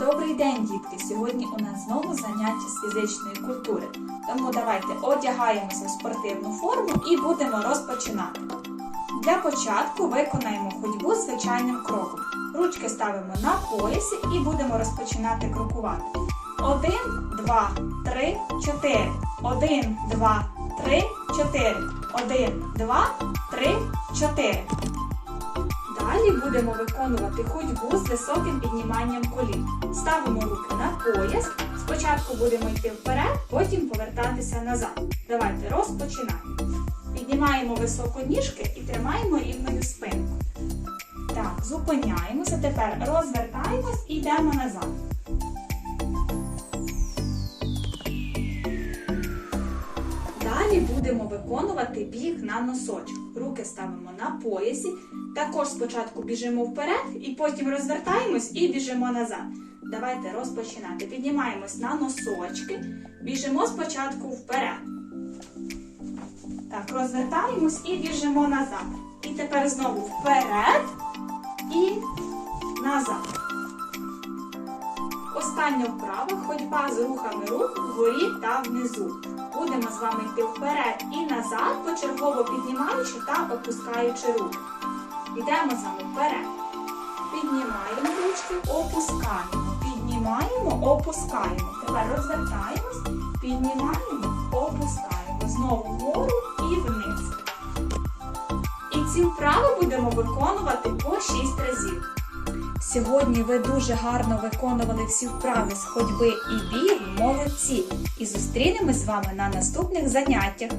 Добрий день, дітки! Сьогодні у нас знову заняття з фізичної культури. Тому давайте одягаємося в спортивну форму і будемо розпочинати. Для початку виконаємо ходьбу звичайним кроком. Ручки ставимо на поясі і будемо розпочинати крокувати. Один, два, три, чотири. Один, два, три, чотири. Один, два, три, чотири. Далі будемо виконувати ходьбу з високим підніманням колін. Ставимо руки на пояс. Спочатку будемо йти вперед, потім повертатися назад. Давайте розпочинаємо. Піднімаємо високо ніжки і тримаємо рівною спинку. Так, зупиняємося. Тепер розвертаємось і йдемо назад. Будемо виконувати біг на носочок. Руки ставимо на поясі. Також спочатку біжимо вперед і потім розвертаємось і біжимо назад. Давайте розпочинати. Піднімаємось на носочки, біжимо спочатку вперед. Так, розвертаємось і біжимо назад. І тепер знову вперед і назад. Остання вправа ходьба з рухами рук вгорі та внизу. Будемо з вами йти вперед і назад, почергово піднімаючи та опускаючи руки. Йдемо з вами вперед. Піднімаємо ручки, опускаємо. Піднімаємо, опускаємо. Тепер розвертаємось, піднімаємо, опускаємо. Знову вгору Сьогодні ви дуже гарно виконували всі вправи з ходьби і бігу. Молодці! І зустрінемось з вами на наступних заняттях.